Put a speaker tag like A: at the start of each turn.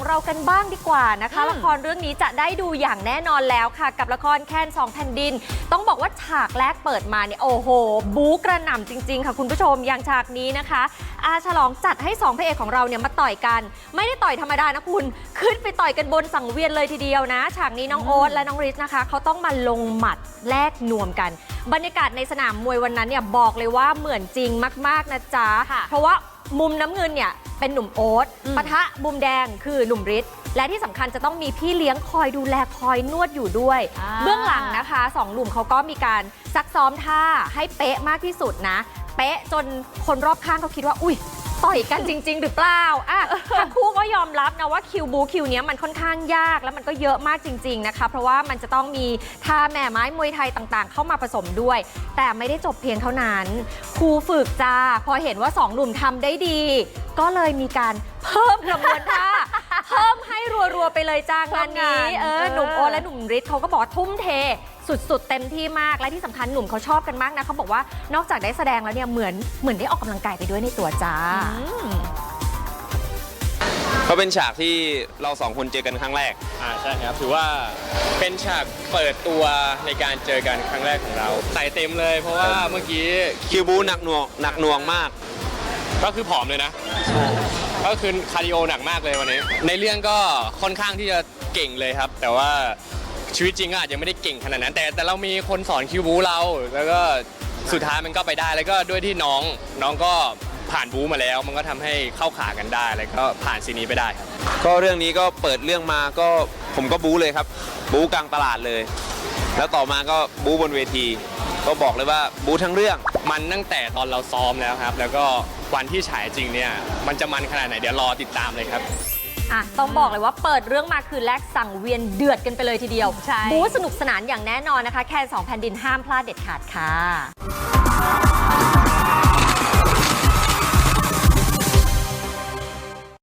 A: ของเรากันบ้างดีกว่านะคะ
B: อืม
A: ละครเรื่องนี้จะได้ดูอย่างแน่นอนแล้วค่ะ กับละครแค้นสองแผ่นดิน ต้องบอกว่าฉากแรกเปิดมาเนี่ยโอ้โห บู๊กระหน่ำจริง ๆ ค่ะคุณผู้ชมอย่างฉากนี้นะคะ อาฉลองจัดให้สองพระเอกของเราเนี่ยมาต่อยกัน ไม่ได้ต่อยธรรมดานะคุณ ขึ้นไปต่อยกันบนสังเวียนเลยทีเดียวนะ ฉากนี้น้องโอ๊ตและน้องริสนะคะเขาต้องมาลงหมัดแลกนวมกัน บรรยากาศในสนามมวยวันนั้นเนี่ยบอกเลยว่าเหมือนจริงมาก ๆนะจ๊ะ
B: ค่ะ
A: เพราะว่ามุมน้ำเงินเนี่ย เป็นหนุ่มโอ๊ต
B: อืม
A: ปะทะมุมแดงคือหนุ่มฤทธิ์และที่สำคัญจะต้องมีพี่เลี้ยงคอยดูแลคอยนวดอยู่ด้วย
B: อ่า
A: เบื้องหลังนะคะสองหนุ่มเขาก็มีการซักซ้อมท่าให้เป๊ะมากที่สุดนะ เป๊ะจนคนรอบข้างเขาคิดว่า อุ้ย ต่อยกันจริง ๆ หรือเปล่าอะทั้งคู่ก็ยอมรับนะว่าคิวบูคิวเนี้ยมันค่อนข้างยากแล้วมันก็เยอะมากจริง ๆนะคะ เพราะว่ามันจะต้องมีท่าแม่ไม้มวยไทยต่างๆ เข้ามาผสมด้วย แต่ไม่ได้จบเพียงเท่านั้นครูฝึกจ้าพอเห็นว่าสองหนุ่มทำได้ดี ก็เลยมีการเพิ่มกระบวนท่า เพิ่มให้รัวๆไปเลยจ้างานนี้ เออหนุ่มโอตและหนุ่มฤทธิ์เขาก็บอกว่าทุ่มเท สุดๆ เต็มที่มากและที่สำคัญหนุ่มเขาชอบกันมากนะเขาบอกว่านอกจากได้แสดงแล้วเนี่ยเหมือนเหมือนได้ออกกำลังกายไปด้วยในตัวจ้า
C: ก็เป็นฉากที่เราสองคนเจอกันครั้งแรก
D: อ่าใช่ครับถือว่าเป็นฉากเปิดตัวในการเจอกันครั้งแรกของเราใส่เต็มเลย เพราะว่าเมื่อกี้
C: คิวบูหนักหน่วงหนักหน่วงมาก
D: ก็คือผอมเลยนะ ก็คือคาร์ดิโอหนักมากเลยวันนี้ ในเรื่องก็ค่อนข้างที่จะเก่งเลยครับ แต่ว่าชีวิตจริงก็อาจจะไม่ได้เก่งขนาดนั้น แต่แต่เรามีคนสอนคิวบูเรา แล้วก็สุดท้ายมันก็ไปได้แล้วก็ด้วยที่น้องน้องก็ผ่านบูมาแล้ว มันก็ทำให้เข้าขากันได้แล้วก็ผ่านซีนนี้ไปได้ครับ
C: ก็เรื่องนี้ก็เปิดเรื่องมาก็ผมก็บู๊เลยครับ บู๊กลางตลาดเลย แล้วต่อมาก็บู๊บนเวที ก็บอกเลยว่าบู๊ทั้งเรื่อง
D: มันตั้งแต่ตอนเราซ้อมแล้วครับ แล้วก็ วันที่ฉายจริงเนี่ยมันจะมันขนาดไหนเดี๋ยวรอติดตามเลยครับ
A: อะต้องบอกเลยว่าเปิดเรื่องมาคือแลกสั่งเวียนเดือดกันไปเลยทีเดียว
B: ใช่
A: บู๊สนุกสนานอย่างแน่นอนนะคะ แค่สองแผ่นดินห้ามพลาดเด็ดขาดค่ะ